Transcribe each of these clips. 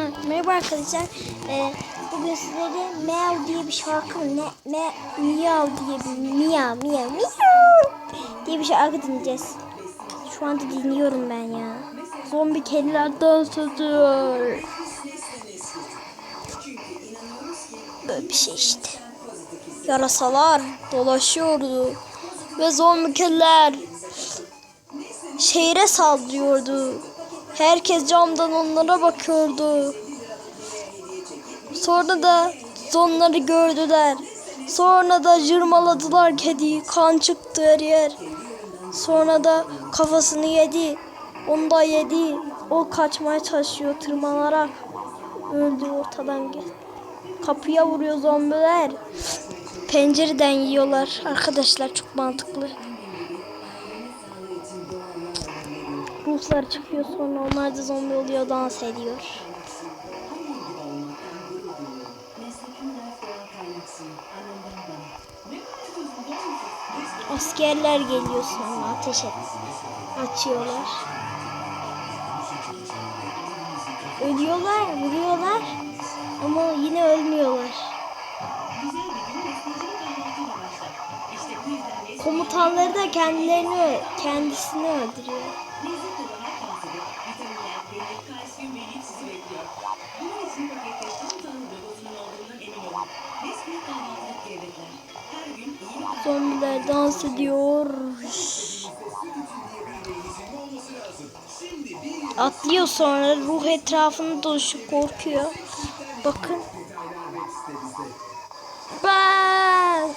Merhaba arkadaşlar. Ee, bugün sizlere Meow diye bir şarkı? Ne? Me Meow diye bir Meow Meow Meow diye bir şarkı dinleyeceğiz. Şu anda dinliyorum ben ya. Zombi kediler dans ediyor. Böyle bir şey işte. Yarasalar dolaşıyordu. Ve zombi kediler şehre saldırıyordu. Herkes camdan onlara bakıyordu. Sonra da onları gördüler. Sonra da yırmaladılar kediyi. Kan çıktı her yer. Sonra da kafasını yedi. Onu da yedi. O kaçmaya çalışıyor tırmanarak. Öldü ortadan gitti. Kapıya vuruyor zombiler. Pencereden yiyorlar. Arkadaşlar çok mantıklı. Ruhlar çıkıyor sonra onlar da zombi oluyor dans ediyor. Askerler geliyor sonra ateş et. Açıyorlar. Ölüyorlar, vuruyorlar ama yine ölmüyorlar. Komutanları da kendilerini kendisini öldürüyor. Zombiler dans ediyor. Atlıyor sonra ruh etrafını dolaşıp korkuyor. Bakın. Ben.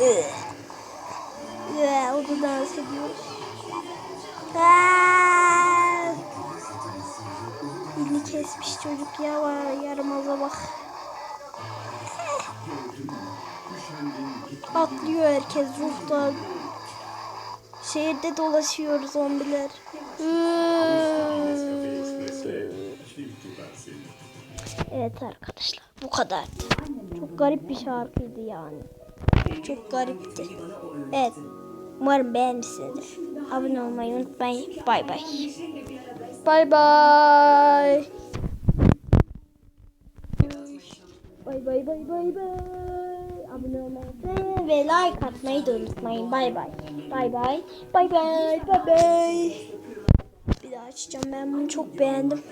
Ee, o da dans ediyor. Kesmiş çocuk ya var yaramaza bak. Atlıyor herkes ruhlar. Şehirde dolaşıyor zombiler. Evet arkadaşlar bu kadar. Çok garip bir şarkıydı yani. Çok garipti. Evet. Umarım beğenmişsinizdir. Abone olmayı unutmayın. Bay bay. Bay bay. Bay bay bay bay bay. Abone olmayı ve like atmayı da unutmayın. Bay bay. Bay bay. Bay bay. Bay bay. Bir daha açacağım. Ben bunu çok beğendim.